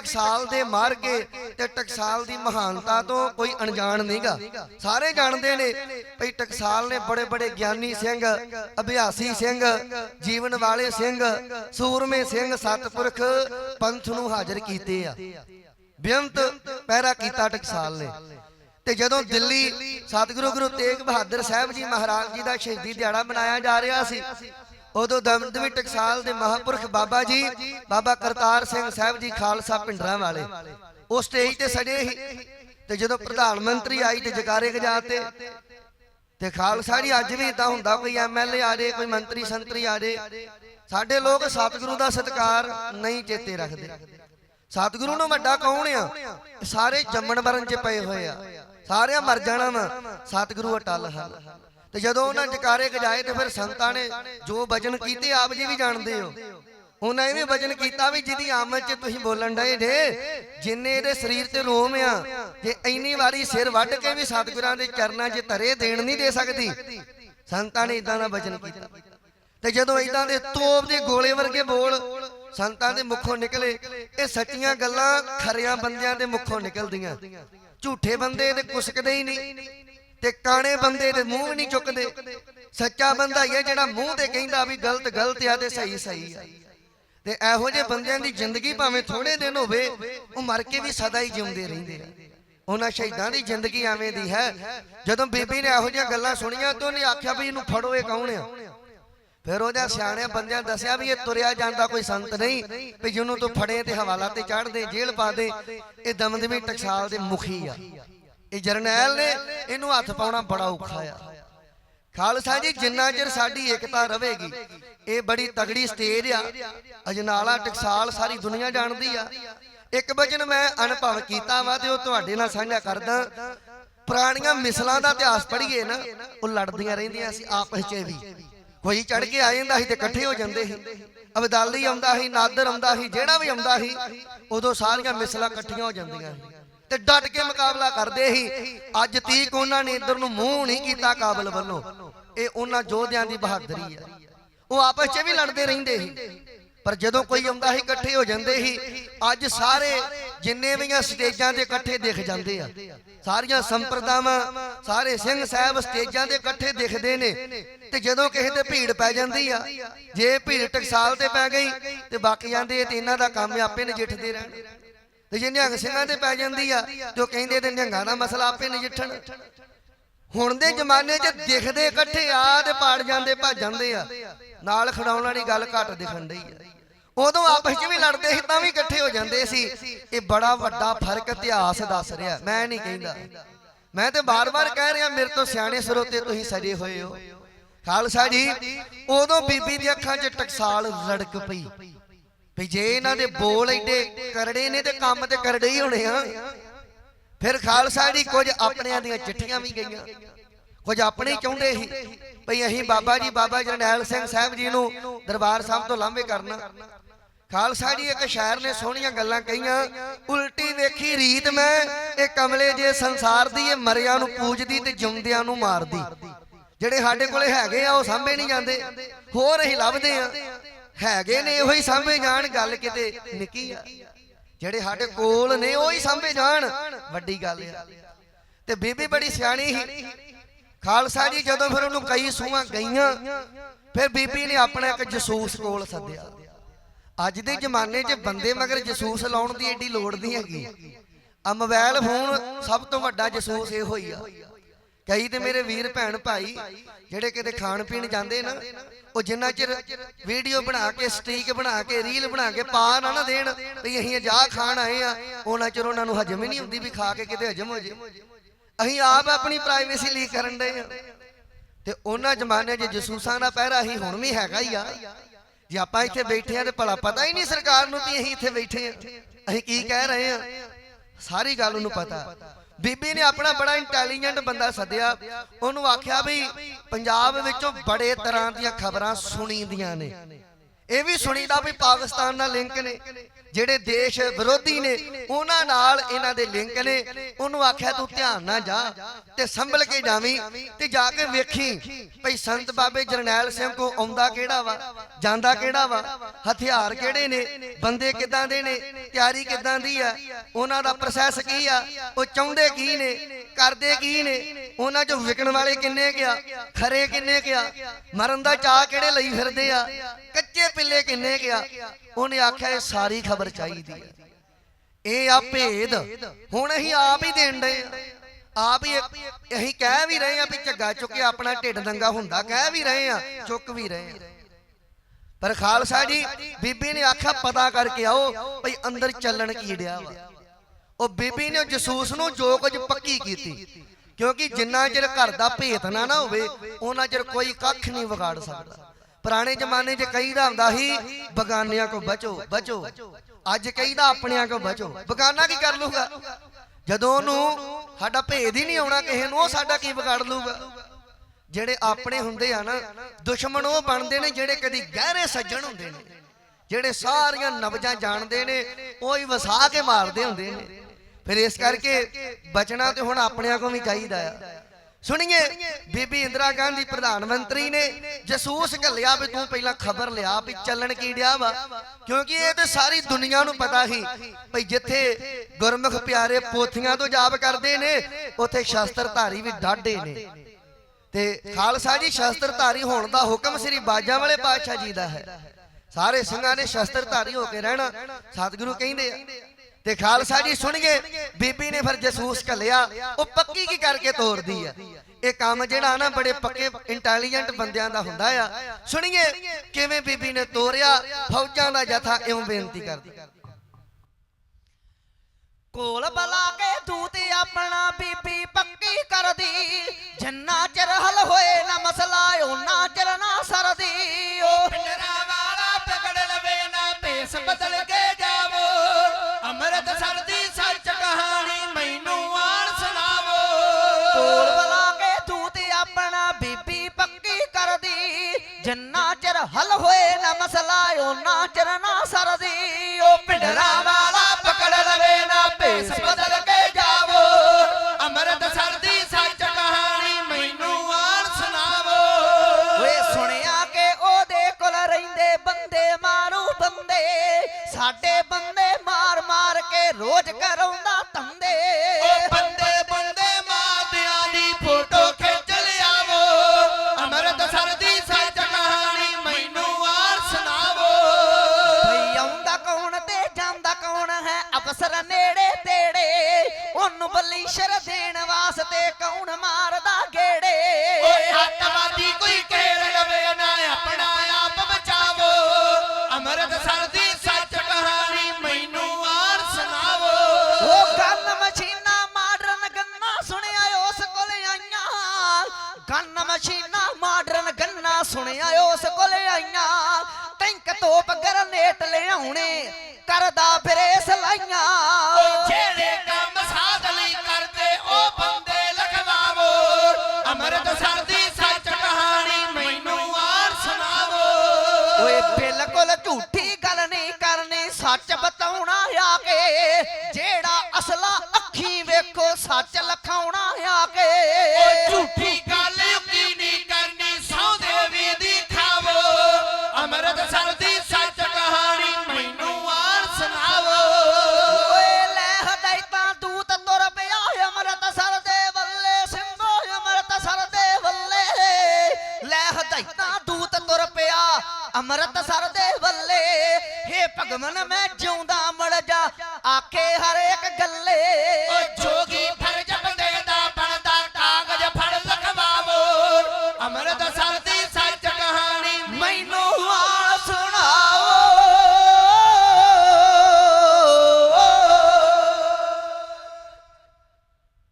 ਟਕਸਾਲ ਦੇ ਮਾਰਗੇ ਤੇ ਟਕਸਾਲ ਦੀ ਮਹਾਨਤਾ ਤੋਂ ਕੋਈ ਅਣਜਾਣ ਨਹੀਂਗਾ। ਸਾਰੇ ਜਾਣਦੇ ਨੇ ਭਈ ਟਕਸਾਲ ਨੇ ਬੜੇ ਬੜੇ ਗਿਆਨੀ ਸਿੰਘ, ਅਭਿਆਸੀ ਸਿੰਘ, ਜੀਵਨ ਵਾਲੇ ਸਿੰਘ, ਸੂਰਮੇ ਸਿੰਘ, ਸਤਪੁਰਖ ਪੰਥ ਨੂੰ ਹਾਜ਼ਰ ਕੀਤੇ ਆ। ਬੇਅੰਤ ਪਹਿਰਾ ਕੀਤਾ ਟਕਸਾਲ ਨੇ। ਤੇ ਜਦੋਂ ਦਿੱਲੀ ਸਤਿਗੁਰੂ ਗੁਰੂ ਤੇਗ ਬਹਾਦਰ ਸਾਹਿਬ ਜੀ ਮਹਾਰਾਜ ਜੀ ਦਾ ਸ਼ਹੀਦੀ ਦਿਹਾੜਾ ਮਨਾਇਆ ਜਾ ਰਿਹਾ ਸੀ ਉਦੋਂ ਦਮਦਮੀ ਟਕਸਾਲ ਦੇ ਮਹਾਪੁਰਖ ਬਾਬਾ ਜੀ, ਬਾਬਾ ਕਰਤਾਰ ਸਿੰਘ ਸਾਹਿਬ ਜੀ ਖਾਲਸਾ ਪਿੰਡਰਾਂ ਵਾਲੇ। ਉਹ ਸਟੇਜ ਤੇ ਸਜੇ ਸੀ ਤੇ ਜਦੋਂ ਪ੍ਰਧਾਨ ਮੰਤਰੀ ਆਈ ਤੇ ਜਕਾਰੇ ਗਜਾਤੇ ਤੇ ਖਾਲਸਾ ਜੀ ਅੱਜ ਵੀ ਇਦਾਂ ਹੁੰਦਾ ਕੋਈ ਐਮਐਲਏ ਆ ਜੇ, ਕੋਈ ਮੰਤਰੀ ਸੰਤਰੀ ਆ ਜੇ। ਸਾਡੇ ਲੋਕ ਸਤਿਗੁਰੂ ਦਾ ਸਤਿਕਾਰ ਨਹੀਂ ਚੇਤੇ ਰੱਖਦੇ। ਸਤਿਗੁਰੂ ਨੂੰ ਵੱਡਾ ਕੌਣ ਆ? ਸਾਰੇ ਜੰਮਣ ਮਰਨ ਚ ਪਏ ਹੋਏ ਆ। ਸਾਰਿਆਂ ਮਰ ਜਾਣਾ ਵਾ। ਸਤਿਗੁਰੂ ਅਟਲ ਹਨ। ਤੇ ਜਦੋਂ ਉਹਨਾਂ ਜਕਾਰੇ ਗਜਾਏ ਤੇ ਫਿਰ ਸੰਤਾਂ ਨੇ ਜੋ ਵਜਨ ਕੀਤੇ ਆਪ ਜੀ ਵੀ ਜਾਣਦੇ ਹੋ। ਉਹਨਾਂ ਇਹ ਵਜਨ ਕੀਤਾ ਵੀ ਜਿਹਦੀ ਆਮਦ 'ਚ ਤੁਸੀਂ ਬੋਲਣ ਡਏ ਜੇ, ਜਿੰਨੇ ਇਹਦੇ ਸਰੀਰ ਤੇ ਰੋਮ ਆ, ਜੇ ਇੰਨੀ ਵਾਰੀ ਸਿਰ ਵੱਢ ਕੇ ਵੀ ਸਤਿਗੁਰਾਂ ਦੇ ਚਰਨਾਂ 'ਚ ਧਰੇ ਦੇਣ ਨਹੀਂ ਦੇ ਸਕਦੀ। ਸੰਤਾਂ ਨੇ ਇਦਾਂ ਦਾ ਵਜਨ ਕੀਤਾ। ਤੇ ਜਦੋਂ ਇਦਾਂ ਦੇ ਤੋਪ ਦੇ ਗੋਲੇ ਵਰਗੇ ਬੋਲ ਸੰਤਾਂ ਦੇ ਮੁਖੋਂ ਨਿਕਲੇ, ਇਹ ਸੱਚੀਆਂ ਗੱਲਾਂ ਖਰਿਆਂ ਬੰਦਿਆਂ ਦੇ ਮੁਖੋਂ ਨਿਕਲਦੀਆਂ। ਝੂਠੇ ਬੰਦੇ ਤੇ ਕੁਸਕਦੇ ਹੀ ਨਹੀਂ। ਤੇ ਕਾਣੇ ਬੰਦੇ ਦੇ ਮੂੰਹ ਵੀ ਨਹੀਂ ਚੁੱਕਦੇ। ਸੱਚਾ ਬੰਦਾ ਹੀ ਜਿਹੜਾ ਮੂੰਹ ਤੇ ਕਹਿੰਦਾ ਵੀ ਗਲਤ ਗਲਤ ਆ ਤੇ ਸਹੀ ਸਹੀ ਆ। ਤੇ ਇਹੋ ਜਿਹੇ ਬੰਦਿਆਂ ਦੀ ਜ਼ਿੰਦਗੀ ਭਾਵੇਂ ਥੋੜੇ ਦਿਨ ਹੋਵੇ, ਉਹ ਮਰ ਕੇ ਵੀ ਸਦਾ ਹੀ ਜਿਉਂਦੇ ਰਹਿੰਦੇ ਆ। ਉਹਨਾਂ ਸ਼ਹੀਦਾਂ ਦੀ ਜ਼ਿੰਦਗੀ ਐਵੇਂ ਦੀ ਹੈ, ਜਦੋਂ ਬੀਬੀ ਨੇ ਇਹੋ ਜਿਹੀਆਂ ਗੱਲਾਂ ਸੁਣੀਆਂ ਤਾਂ ਉਹਨੇ ਆਖਿਆ ਵੀ ਇਹਨੂੰ ਫੜੋ ਇਹ ਕੌਣ ਆ? ਫਿਰ ਉਹਦੇ ਸਿਆਣਿਆਂ ਬੰਦਿਆਂ ਦੱਸਿਆ ਵੀ ਇਹ ਤੁਰਿਆ ਜਾਂਦਾ ਕੋਈ ਸੰਤ ਨਹੀਂ, ਵੀ ਜਿਹਨੂੰ ਤੂੰ ਫੜੇ ਤੇ ਹਵਾਲਾ ਤੇ ਚੜ੍ਹ ਦੇ, ਜੇਲ੍ਹ ਪਾ ਦੇ, ਇਹ ਦਮਦਮੀ ਟਕਸਾਲ ਦੇ ਮੁਖੀ ਆ। ਇਹ ਜਰਨੈਲ ਨੇ ਇਹਨੂੰ ਹੱਥ ਪਾਉਣਾ ਬੜਾ ਔਖਾ ਆ। ਖਾਲਸਾ ਜੀ, ਜਿੰਨਾ ਚਿਰ ਸਾਡੀ ਏਕਤਾ ਰਹੇਗੀ, ਇਹ ਬੜੀ ਤਗੜੀ ਸਟੇਜ ਆ। ਅਜਨਾਲਾ, ਟਕਸਾਲ ਸਾਰੀ ਦੁਨੀਆ ਜਾਣਦੀ ਆ। ਇੱਕ ਵਚਨ ਮੈਂ ਅਨੁਭਵ ਕੀਤਾ ਵਾ ਤੇ ਉਹ ਤੁਹਾਡੇ ਨਾਲ ਸਾਂਝਾ ਕਰਦਾ। ਪੁਰਾਣੀਆਂ ਮਿਸਲਾਂ ਦਾ ਇਤਿਹਾਸ ਪੜ੍ਹੀਏ ਨਾ, ਉਹ ਲੜਦੀਆਂ ਰਹਿੰਦੀਆਂ ਸੀ ਆਪਸ 'ਚ ਵੀ। ਕੋਈ ਚੜ ਕੇ ਆ ਜਾਂਦਾ ਸੀ ਤੇ ਇਕੱਠੇ ਹੋ ਜਾਂਦੇ ਸੀ। ਅਬਦਾਲੀ ਆਉਂਦਾ ਸੀ, ਨਾਦਰ ਆਉਂਦਾ ਸੀ, ਜਿਹੜਾ ਵੀ ਆਉਂਦਾ ਸੀ, ਉਦੋਂ ਸਾਰੀਆਂ ਮਿਸਲਾਂ ਇਕੱਠੀਆਂ ਹੋ ਜਾਂਦੀਆਂ ਸੀ। ਤੇ ਡਟ ਕੇ ਮੁਕਾਬਲਾ ਕਰਦੇ ਸੀ। ਅੱਜ ਤੀਕ ਉਹਨਾਂ ਨੇ ਇਧਰ ਨੂੰ ਮੂੰਹ ਨਹੀਂ ਕੀਤਾ ਕਾਬਲ ਵੱਲੋਂ। ਇਹ ਉਹਨਾਂ ਯੋਧਿਆਂ ਦੀ ਬਹਾਦਰੀ ਆ। ਉਹ ਆਪਸ 'ਚ ਵੀ ਲੜਦੇ ਰਹਿੰਦੇ ਸੀ। ਪਰ ਜਦੋਂ ਕੋਈ ਆਉਂਦਾ ਸੀ, ਇਕੱਠੇ ਹੋ ਜਾਂਦੇ ਸੀ, ਅੱਜ ਸਾਰੇ ਜਿੰਨੇ ਵੀ ਆ ਸਟੇਜਾਂ ਤੇ ਇਕੱਠੇ ਦਿਖ ਜਾਂਦੇ ਆ। ਸਾਰੀਆਂ ਸੰਪਰਦਾਵਾਂ, ਸਾਰੇ ਸਿੰਘ ਸਾਹਿਬ ਸਟੇਜਾਂ ਤੇ ਇਕੱਠੇ ਦਿਖਦੇ ਨੇ। ਤੇ ਜਦੋਂ ਕਿਸੇ ਤੇ ਭੀੜ ਪੈ ਜਾਂਦੀ ਆ, ਜੇ ਭੀੜ ਟਕਸਾਲ ਤੇ ਪੈ ਗਈ, ਤੇ ਬਾਕੀਆਂ ਦੇ ਤੇ ਇਹਨਾਂ ਦਾ ਕੰਮ ਆਪੇ ਨਜਿੱਠਦੇ ਰਹਿਣ। ਤੇ ਜੇ ਨਿਹੰਗ ਸਿੰਘਾਂ ਤੇ ਪੈ ਜਾਂਦੀ ਆ, ਜੋ ਕਹਿੰਦੇ ਤੇ ਨਿਹੰਗਾਂ ਦਾ ਮਸਲਾ ਆਪੇ ਨਜਿੱਠਣ। ਹੁਣ ਦੇ ਜ਼ਮਾਨੇ 'ਚ ਦਿਖਦੇ ਇਕੱਠੇ ਆ ਤੇ ਪਾੜ ਜਾਂਦੇ, ਭੱਜ ਜਾਂਦੇ ਆ। ਨਾਲ ਖੜਾਉਣ ਵਾਲੀ ਗੱਲ ਘੱਟ ਦਿਖਣ ਡਈ ਆ। ਉਦੋਂ ਆਪਸ 'ਚ ਵੀ ਲੜਦੇ ਸੀ, ਤਾਂ ਵੀ ਇਕੱਠੇ ਹੋ ਜਾਂਦੇ ਸੀ। ਇਹ ਬੜਾ ਵੱਡਾ ਫ਼ਰਕ ਇਤਿਹਾਸ ਦੱਸ ਰਿਹਾ, ਮੈਂ ਨਹੀਂ ਕਹਿੰਦਾ। ਮੈਂ ਤੇ ਬਾਰ-ਬਾਰ ਕਹਿ ਰਿਹਾ, ਮੇਰੇ ਤੋਂ ਸਿਆਣੇ ਸਰੋਤੇ ਤੁਸੀਂ ਸਜੇ ਹੋਏ ਹੋ। ਖਾਲਸਾ ਜੀ, ਉਦੋਂ ਬੀਬੀ ਦੀਆਂ ਅੱਖਾਂ 'ਚ ਟਕਸਾਲ ਰੜਕ ਪਈ। ਵੀ ਜੇ ਇਹਨਾਂ ਦੇ ਬੋਲ ਐਡੇ ਕਰੜੇ ਨੇ ਤੇ ਕੰਮ ਤੇ ਕਰੜੇ ਹੀ ਹੋਣੇ ਆ। ਫਿਰ ਖਾਲਸਾ ਜੀ ਕੁਝ ਆਪਣਿਆਂ ਦੀਆਂ ਚਿੱਠੀਆਂ ਵੀ ਗਈਆਂ। ਕੁਝ ਆਪਣੇ ਚਾਹੁੰਦੇ ਸੀ ਭਈ ਅਸੀਂ ਬਾਬਾ ਜੀ, ਬਾਬਾ ਜਰਨੈਲ ਸਿੰਘ ਸਾਹਿਬ ਜੀ ਨੂੰ ਦਰਬਾਰ ਸਾਹਿਬ ਤੋਂ ਲਾਂਭੇ ਕਰਨਾ। ਖਾਲਸਾ ਜੀ ਇੱਕ ਸ਼ਾਇਰ ਨੇ ਸੋਹਣੀਆਂ ਗੱਲਾਂ ਕਹੀਆਂ, ਉਲਟੀ ਵੇਖੀ ਰੀਤ ਮੈਂ, ਇਹ ਕਮਲੇ ਜੇ ਸੰਸਾਰ ਦੀ, ਇਹ ਮਰਿਆਂ ਨੂੰ ਪੂਜਦੀ ਤੇ ਜਿਉਂਦਿਆਂ ਨੂੰ ਮਾਰਦੀ। ਜਿਹੜੇ ਸਾਡੇ ਕੋਲੇ ਹੈਗੇ ਆ, ਉਹ ਸਾਂਭੇ ਨਹੀਂ ਜਾਂਦੇ। ਹੋਰ ਅਸੀਂ ਲੱਭਦੇ ਆ। ਹੈਗੇ ਨੇ, ਉਹੀ ਸਾਹਮਣੇ ਜਾਣ ਗੱਲ ਕਿਤੇ ਨਿੱਕੀ ਆ। ਜਿਹੜੇ ਸਾਡੇ ਕੋਲ ਨੇ, ਉਹੀ ਸਾਂਭੇ ਜਾਣ। ਵੱਡੀ ਗੱਲ ਆ। ਤੇ ਬੀਬੀ ਬੜੀ ਸਿਆਣੀ ਸੀ। ਖਾਲਸਾ ਜੀ ਜਦੋਂ ਫਿਰ ਉਹਨੂੰ ਕਈ ਸੂਹਾਂ ਗਈਆਂ, ਫਿਰ ਬੀਬੀ ਨੇ ਆਪਣਾ ਇੱਕ ਜਸੂਸ ਕੋਲ ਸੱਦਿਆ। ਅੱਜ ਦੇ ਜ਼ਮਾਨੇ 'ਚ ਬੰਦੇ ਮਗਰ ਜਸੂਸ ਲਾਉਣ ਦੀ ਏਡੀ ਲੋੜ ਨਹੀਂ ਹੈਗੀ। ਆ ਮੋਬਾਈਲ ਫੋਨ ਸਭ ਤੋਂ ਵੱਡਾ ਜਸੂਸ ਇਹੋ ਹੀ ਆ। ਕਈ ਤੇ ਮੇਰੇ ਵੀਰ ਭੈਣ ਭਾਈ, ਜਿਹੜੇ ਕਿਤੇ ਖਾਣ ਪੀਣ ਜਾਂਦੇ ਨਾ, ਉਹ ਜਿੰਨਾ ਚਿਰ ਵੀਡੀਓ ਬਣਾ ਕੇ ਸਟੀਕ ਬਣਾ ਕੇ ਰੀਲ ਬਣਾ ਕੇ ਪਾ ਨਾ ਨਾ ਦੇਣ, ਵੀ ਅਸੀਂ ਜਾ ਖਾਣ ਆਏ ਆ, ਉਹਨਾਂ ਚਿਰ ਉਹਨਾਂ ਨੂੰ ਹਜਮ ਹੀ ਨਹੀਂ ਹੁੰਦੀ ਵੀ ਖਾ ਕੇ ਕਿਤੇ ਹਜਮ ਹੋ ਜੇ। ਅਸੀਂ ਆਪ ਆਪਣੀ ਪ੍ਰਾਈਵੇਸੀ ਲੀਕ ਕਰਨ ਦੇ ਆ। ਤੇ ਉਹਨਾਂ ਜ਼ਮਾਨੇ 'ਚ ਜਸੂਸਾਂ ਦਾ ਪਹਿਰਾ ਹੀ ਹੁਣ ਵੀ ਹੈਗਾ ਹੀ ਆ। ਜੇ ਆਪਾਂ ਇੱਥੇ ਬੈਠੇ ਆ ਤੇ ਭਲਾ ਪਤਾ ਹੀ ਨਹੀਂ ਸਰਕਾਰ ਨੂੰ ਕਿ ਅਸੀਂ ਇੱਥੇ ਬੈਠੇ ਆ। ਅਸੀਂ ਕੀ ਕਹਿ ਰਹੇ ਆ? ਸਾਰੀ ਗੱਲ ਉਹਨੂੰ ਪਤਾ। ਬੀਬੀ ਨੇ ਆਪਣਾ ਬੜਾ ਇੰਟੈਲੀਜੈਂਟ ਬੰਦਾ ਸੱਦਿਆ। ਉਹਨੂੰ ਆਖਿਆ ਵੀ ਪੰਜਾਬ ਵਿੱਚੋਂ ਬੜੇ ਤਰ੍ਹਾਂ ਦੀਆਂ ਖਬਰਾਂ ਸੁਣੀਦੀਆਂ ਨੇ। ਇਹ ਵੀ ਸੁਣੀਦਾ ਵੀ ਪਾਕਿਸਤਾਨ ਨਾਲ ਲਿੰਕ ਨੇ। ਜਿਹੜੇ ਦੇਸ਼ ਵਿਰੋਧੀ ਨੇ, ਉਹਨਾਂ ਨਾਲ ਇਹਨਾਂ ਦੇ ਲਿੰਕ ਨੇ। ਉਹਨੂੰ ਆਖਿਆ, ਤੂੰ ਧਿਆਨ ਨਾਲ ਜਾ ਤੇ ਸੰਭਲ ਕੇ ਜਾਵੀਂ ਤੇ ਜਾ ਕੇ ਵੇਖੀ ਭਈ ਸੰਤ ਬਾਬੇ ਜਰਨੈਲ ਸਿੰਘ ਕੋ ਆਉਂਦਾ ਕਿਹੜਾ ਵਾ, ਜਾਂਦਾ ਕਿਹੜਾ ਵਾ, ਹਥਿਆਰ ਕਿਹੜੇ ਨੇ, ਬੰਦੇ ਕਿੱਦਾਂ ਦੇ ਨੇ, ਤਿਆਰੀ ਕਿੱਦਾਂ ਦੀ ਆ, ਉਹਨਾਂ ਦਾ ਪ੍ਰੋਸੈਸ ਕੀ ਆ, ਉਹ ਚਾਹੁੰਦੇ ਕੀ ਨੇ, ਕਰਦੇ ਕੀ ਨੇ ਉਹਨਾਂ ਚੋਂ ਵਿਕਣ ਵਾਲੇ ਕਿੰਨੇ ਗਿਆ ਖਰੇ ਕਿੰਨੇ ਗਿਆ ਮਰਨ ਦਾ ਚਾਹ ਕਿਹੜੇ ਲਈ ਫਿਰਦੇ ਆ? ਕੱਚੇ ਪਿੱਲੇ ਕਿੰਨੇ ਗਿਆ ਉਹਨੇ ਆਖਿਆ, ਇਹ ਸਾਰੀ ਖਬਰ ਚਾਹੀਦੀ ਹੈ ਇਹ ਆ ਭੇਦ। ਹੁਣ ਅਸੀਂ ਆਪ ਹੀ ਦੇਣ ਡਏ ਆ। ਆਪ ਹੀ ਅਸੀਂ ਕਹਿ ਵੀ ਰਹੇ ਆ ਵੀ ਝੱਗਾ ਚੁੱਕਿਆ ਆਪਣਾ ਢਿੱਡ ਨੰਗਾ ਹੁੰਦਾ। ਕਹਿ ਵੀ ਰਹੇ ਆ, ਚੁੱਕ ਵੀ ਰਹੇ ਆ। ਪਰ ਖਾਲਸਾ ਜੀ, ਬੀਬੀ ਨੇ ਆਖਿਆ, ਪਤਾ ਕਰਕੇ ਆਓ ਭਈ ਅੰਦਰ ਚੱਲਣ ਕੀ ਡਿਆ ਵਾ। ਉਹ ਬੀਬੀ ਨੇ ਜਸੂਸ ਨੂੰ ਜੋ ਕੁਝ ਪੱਕੀ ਕੀਤੀ। ਕਿਉਂਕਿ ਜਿੰਨਾ ਚਿਰ ਘਰ ਦਾ ਭੇਤ ਨਾ ਨਾ ਹੋਵੇ ਉਹਨਾਂ ਚਿਰ ਕੋਈ ਕੱਖ ਨਹੀਂ ਵਿਗਾੜ ਸਕਦਾ। ਪੁਰਾਣੇ ਜ਼ਮਾਨੇ 'ਚ ਕਹੀਦਾ ਹੁੰਦਾ ਸੀ ਬਗਾਨਿਆਂ ਕੋ ਬਚੋ ਬਚੋ ਅੱਜ ਕਹੀਦਾ ਆਪਣਿਆਂ ਕੋ ਬਚੋ। ਬਗਾਨਾ ਕੀ ਕਰ ਲੂਗਾ ਜਦੋਂ ਉਹਨੂੰ ਸਾਡਾ ਭੇਦ ਹੀ ਨਹੀਂ ਆਉਣਾ ਕਿਸੇ ਨੂੰ ਉਹ ਸਾਡਾ ਕੀ ਵਿਗਾੜ ਲੂਗਾ ਜਿਹੜੇ ਆਪਣੇ ਹੁੰਦੇ ਆ ਨਾ ਦੁਸ਼ਮਣ ਉਹ ਬਣਦੇ ਨੇ ਜਿਹੜੇ ਕਦੀ ਗਹਿਰੇ ਸੱਜਣ ਹੁੰਦੇ ਨੇ। ਜਿਹੜੇ ਸਾਰੀਆਂ ਨਬਜਾਂ ਜਾਣਦੇ ਨੇ ਉਹ ਹੀ ਵਸਾ ਕੇ ਮਾਰਦੇ ਹੁੰਦੇ ਨੇ। ਫਿਰ ਇਸ ਕਰਕੇ ਬਚਣਾ ਤੇ ਹੁਣ ਆਪਣਿਆਂ ਕੋ ਵੀ ਚਾਹੀਦਾ ਆ। ਸੁਣੀਏ, ਬੀਬੀ ਇੰਦਰਾ ਗਾਂਧੀ ਪ੍ਰਧਾਨ ਮੰਤਰੀ ਨੇ ਜਸੂਸ ਘੱਲਿਆ ਵੀ ਤੂੰ ਪਹਿਲਾਂ ਖਬਰ ਲਿਆ ਵੀ ਚੱਲਣ ਕੀ ਡਿਆ ਵਾ। ਕਿਉਂਕਿ ਇਹ ਤੇ ਸਾਰੀ ਦੁਨੀਆ ਨੂੰ ਪਤਾ ਸੀ ਭਈ ਜਿੱਥੇ ਗੁਰਮੁਖ ਪਿਆਰੇ ਪੋਥੀਆਂ ਤੋਂ ਜਾਪ ਕਰਦੇ ਨੇ, ਉੱਥੇ ਸ਼ਸਤਰਧਾਰੀ ਵੀ ਡਾਢੇ ਨੇ। ਤੇ ਖਾਲਸਾ ਜੀ ਸ਼ਸਤਰਧਾਰੀ ਹੋਣ ਦਾ ਹੁਕਮ ਸ੍ਰੀ ਬਾਜਾਂ ਵਾਲੇ ਪਾਤਸ਼ਾਹ ਜੀ ਦਾ ਹੈ। ਸਾਰੇ ਸਿੰਘਾਂ ਨੇ ਸ਼ਸਤਰਧਾਰੀ ਹੋ ਕੇ ਰਹਿਣਾ, ਸਤਿਗੁਰੂ ਕਹਿੰਦੇ ਆ। ਤੇ ਖਾਲਸਾ ਜੀ ਸੁਣੀਏ ਬੀਬੀ ਨੇ ਫਿਰ ਜਸੂਸ ਘੱਲਿਆ। ਉਹ ਪੱਕੀ ਕੀ ਕਰਕੇ ਤੋਰਦੀ ਆ? ਇਹ ਕੰਮ ਜਿਹੜਾ ਨਾ ਬੜੇ ਪੱਕੇ, ਇੰਟੈਲੀਜੈਂਟ ਬੰਦਿਆਂ ਦਾ ਹੁੰਦਾ ਆ। ਸੁਣੀਏ, ਕਿਵੇਂ ਬੀਬੀ ਨੇ ਤੋਰਿਆ? ਫੌਜਾਂ ਦਾ ਜਥਾ ਇਉਂ ਬੇਨਤੀ ਕਰਦੀ। ਕੋਲ ਬਲਾ ਕੇ ਦੂਤ ਆਪਣਾ ਬੀਬੀ ਪੱਕੀ ਕਰਦੀ। ਜੰਨਾ ਚਿਰ ਹਲ ਹੋਏ ਨਾ ਮਸਲਾ ਉਹਨਾਂ ਚਿਰ ਨਾ ਸਰਦੀ। ਓ ਪਿੰਡਰਾ ਵਾਲਾ ਪਕੜ ਲਵੇ ਨਾ ਭੇਸ ਬਦਲ ਹਲ ਹੋਏ ਨਾ ਮਸਲਾ ਉਹਨਾਂ ਚਿਰ ਨਾ ਸਰਦੀ। ਓ ਪਿੰਡਰਾ ਵਾਲਾ ਪਕੜ ਲਵੇ ਨਾ ਭੇਸ ਬਦਲ ਕੇ ਜਾਵੋ। ਅੰਮ੍ਰਿਤ ਸਰਦੀ ਸੱਚ ਕਹਾਣੀ ਮੈਨੂੰ ਆਣ ਸੁਣਾਵੋ। ਓਏ ਸੁਣਿਆ ਕਿ ਉਹਦੇ ਕੋਲ ਰਹਿੰਦੇ ਬੰਦੇ ਮਾਰੂ ਬੰਦੇ। ਸਾਡੇ ਬੰਦੇ ਮਾਰ ਮਾਰ ਕੇ ਰੋਜ਼ ਕਰਾਉਂਦਾ ਸੁਣਿਆ ਉਸ ਕੋਲ ਆਈਆਂ। ਟੈਂਕ ਤੋਪ ਗਰਨੇਟ ਲਿਆਉਣੇ ਕਰਦਾ ਫਿਰੇ ਸਲਾਈਆਂ। ਜਿਹੜੇ ਕੰਮ ਸਾਧ ਲਈ ਕਰਦੇ ਉਹ ਬੰਦੇ ਲਖਵਾਵੋ। ਅੰਮ੍ਰਿਤ ਸਰਦੀ ਸੱਚ ਕਹਾਣੀ ਮੈਨੂੰ ਆਣ ਸੁਣਾਵੋ। ਓਏ ਬਿਲਕੁਲ ਝੂਠੀ ਗੱਲ ਨਹੀਂ ਕਰਨੀ ਸੱਚ ਬਤਾਉਣਾ ਆ ਕੇ। ਜਿਹੜਾ ਅਸਲਾ ਅੱਖੀ ਵੇਖੋ ਸੱਚ ਲਖਾਉਣਾ ਆ ਕੇ। ਓ ਝੂਠੀ